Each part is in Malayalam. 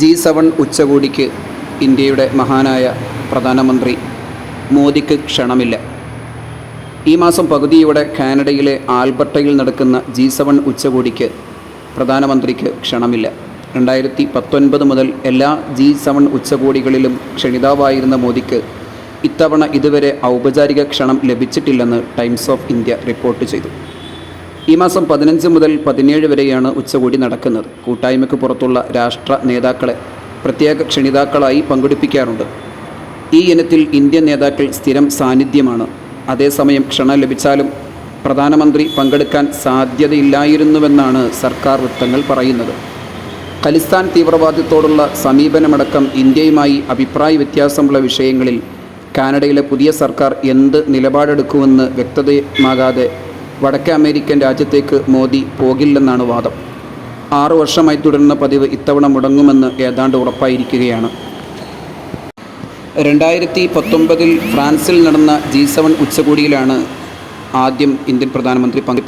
ജി സെവൻ ഉച്ചകോടിക്ക് ഇന്ത്യയുടെ മഹാനായ പ്രധാനമന്ത്രി മോദിക്ക് ക്ഷണമില്ല. ഈ മാസം പകുതിയോടെ കാനഡയിലെ ആൽബർട്ടയിൽ നടക്കുന്ന ജി സെവൻ ഉച്ചകോടിക്ക് പ്രധാനമന്ത്രിക്ക് ക്ഷണമില്ല. രണ്ടായിരത്തി പത്തൊൻപത് മുതൽ എല്ലാ ജി സെവൻ ഉച്ചകോടികളിലും ക്ഷണിതാവായിരുന്ന മോദിക്ക് ഇത്തവണ ഇതുവരെ ഔപചാരിക ക്ഷണം ലഭിച്ചിട്ടില്ലെന്ന് ടൈംസ് ഓഫ് ഇന്ത്യ റിപ്പോർട്ട് ചെയ്തു. ഈ മാസം പതിനഞ്ച് മുതൽ പതിനേഴ് വരെയാണ് ഉച്ചകോടി നടക്കുന്നത്. കൂട്ടായ്മയ്ക്ക് പുറത്തുള്ള രാഷ്ട്ര നേതാക്കളെ പ്രത്യേക ക്ഷണിതാക്കളായി പങ്കെടുപ്പിക്കാറുണ്ട്. ഈ ഇനത്തിൽ ഇന്ത്യൻ നേതാക്കൾ സ്ഥിരം സാന്നിധ്യമാണ്. അതേസമയം ക്ഷണം ലഭിച്ചാലും പ്രധാനമന്ത്രി പങ്കെടുക്കാൻ സാധ്യതയില്ലായിരുന്നുവെന്നാണ് സർക്കാർ വൃത്തങ്ങൾ പറയുന്നത്. ഖലിസ്ഥാൻ തീവ്രവാദത്തോടുള്ള സമീപനമടക്കം ഇന്ത്യയുമായി അഭിപ്രായ വ്യത്യാസമുള്ള വിഷയങ്ങളിൽ കാനഡയിലെ പുതിയ സർക്കാർ എന്ത് നിലപാടെടുക്കുമെന്ന് വ്യക്തതമാകാതെ വടക്കേ അമേരിക്കൻ രാജ്യത്തേക്ക് മോദി പോകില്ലെന്നാണ് വാദം. ആറു വർഷമായി തുടരുന്ന പതിവ് ഇത്തവണ മുടങ്ങുമെന്ന് ഏതാണ്ട് ഉറപ്പായിരിക്കുകയാണ്. രണ്ടായിരത്തി പത്തൊമ്പതിൽ ഫ്രാൻസിൽ നടന്ന ജി സെവൻ ഉച്ചകോടിയിലാണ് ആദ്യം ഇന്ത്യൻ പ്രധാനമന്ത്രി പങ്കെ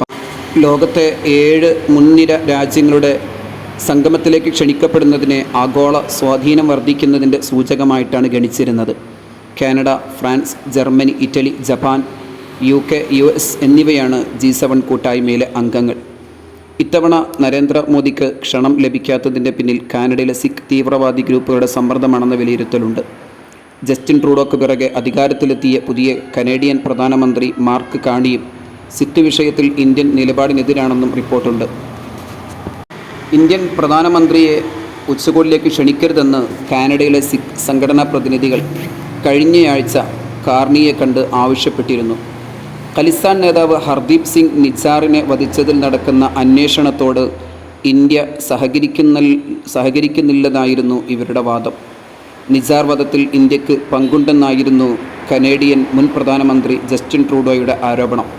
ലോകത്തെ ഏഴ് മുൻനിര രാജ്യങ്ങളുടെ സംഗമത്തിലേക്ക് ക്ഷണിക്കപ്പെടുന്നതിനെ ആഗോള സ്വാധീനം വർദ്ധിക്കുന്നതിന്റെ സൂചകമായിട്ടാണ് ഗണിച്ചിരുന്നത്. Canada France Germany Italy Japan U K U S എന്നിവയാണ് ജി സെവൻ കൂട്ടായ്മയിലെ അംഗങ്ങൾ. ഇത്തവണ നരേന്ദ്രമോദിക്ക് ക്ഷണം ലഭിക്കാത്തതിന്റെ പിന്നിൽ കാനഡയിലെ സിഖ് തീവ്രവാദി ഗ്രൂപ്പുകളുടെ സമ്മർദ്ദമാണെന്ന വിലയിരുത്തലുണ്ട്. ജസ്റ്റിൻ ട്രൂഡോക്ക് പിറകെ അധികാരത്തിലെത്തിയ പുതിയ കനേഡിയൻ പ്രധാനമന്ത്രി മാർക്ക് കാണിയും സിഖ് വിഷയത്തിൽ ഇന്ത്യൻ നിലപാടിനെതിരാണെന്നും റിപ്പോർട്ടുണ്ട്. ഇന്ത്യൻ പ്രധാനമന്ത്രിയെ ഉച്ചകോടിയിലേക്ക് ക്ഷണിക്കരുതെന്ന് കാനഡയിലെ സിഖ് സംഘടനാ പ്രതിനിധികൾ കഴിഞ്ഞയാഴ്ച കാർണിയെ കണ്ട് ആവശ്യപ്പെട്ടിരുന്നു. ഖലിസ്ഥാൻ നേതാവ് ഹർദീപ് സിംഗ് നിസാറിനെ വധിച്ചതിൽ നടക്കുന്ന അന്വേഷണത്തോട് ഇന്ത്യ സഹകരിക്കുന്ന സഹകരിക്കുന്നില്ലെന്നായിരുന്നു ഇവരുടെ വാദം. നിസാർ വധത്തിൽ ഇന്ത്യയ്ക്ക് പങ്കുണ്ടെന്നായിരുന്നു കനേഡിയൻ മുൻ പ്രധാനമന്ത്രി ജസ്റ്റിൻ ട്രൂഡോയുടെ ആരോപണം.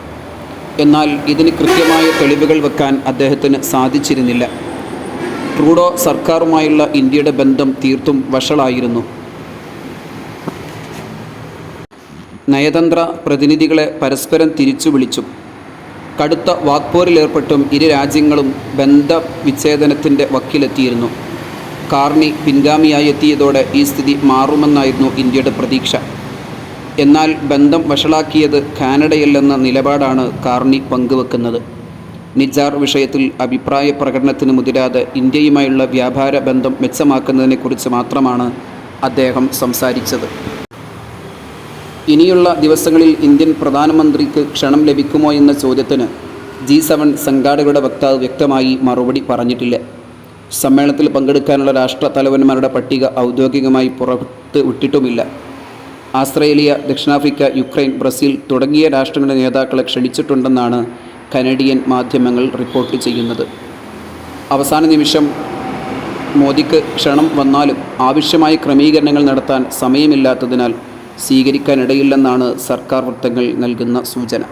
എന്നാൽ ഇതിന് കൃത്യമായ തെളിവുകൾ വെക്കാൻ അദ്ദേഹത്തിന് സാധിച്ചിരുന്നില്ല. ട്രൂഡോ സർക്കാരുമായുള്ള ഇന്ത്യയുടെ ബന്ധം തീർത്തും വഷളായിരുന്നു. നയതന്ത്ര പ്രതിനിധികളെ പരസ്പരം തിരിച്ചു വിളിച്ചും കടുത്ത വാക്പോരിലേർപ്പെട്ടും ഇരു രാജ്യങ്ങളും ബന്ധവിച്ഛേദനത്തിന്റെ വക്കിലെത്തിയിരുന്നു. കാർണി പിൻഗാമിയായി എത്തിയതോടെ ഈ സ്ഥിതി മാറുമെന്നായിരുന്നു ഇന്ത്യയുടെ പ്രതീക്ഷ. എന്നാൽ ബന്ധം വഷളാക്കിയത് കാനഡയല്ലെന്ന നിലപാടാണ് കാർണി പങ്കുവെക്കുന്നത്. നിജാർ വിഷയത്തിൽ അഭിപ്രായ പ്രകടനത്തിന് മുതിരാതെ ഇന്ത്യയുമായുള്ള വ്യാപാര ബന്ധം മെച്ചമാക്കുന്നതിനെക്കുറിച്ച് മാത്രമാണ് അദ്ദേഹം സംസാരിച്ചത്. ഇനിയുള്ള ദിവസങ്ങളിൽ ഇന്ത്യൻ പ്രധാനമന്ത്രിക്ക് ക്ഷണം ലഭിക്കുമോ എന്ന ചോദ്യത്തിന് ജി സെവൻ സംഘാടകരുടെ വക്താവ് വ്യക്തമായി മറുപടി പറഞ്ഞിട്ടില്ല. സമ്മേളനത്തിൽ പങ്കെടുക്കാനുള്ള രാഷ്ട്ര തലവന്മാരുടെ പട്ടിക ഔദ്യോഗികമായി പുറത്ത് വിട്ടിട്ടുമില്ല. ആസ്ട്രേലിയ ദക്ഷിണാഫ്രിക്ക യുക്രൈൻ ബ്രസീൽ തുടങ്ങിയ രാഷ്ട്രങ്ങളുടെ നേതാക്കളെ ക്ഷണിച്ചിട്ടുണ്ടെന്നാണ് കനേഡിയൻ മാധ്യമങ്ങൾ റിപ്പോർട്ട് ചെയ്യുന്നത്. അവസാന നിമിഷം മോദിക്ക് ക്ഷണം വന്നാലും ആവശ്യമായ ക്രമീകരണങ്ങൾ നടത്താൻ സമയമില്ലാത്തതിനാൽ സ്വീകരിക്കാനിടയില്ലെന്നാണ് സർക്കാർ വൃത്തങ്ങൾ നൽകുന്ന സൂചന.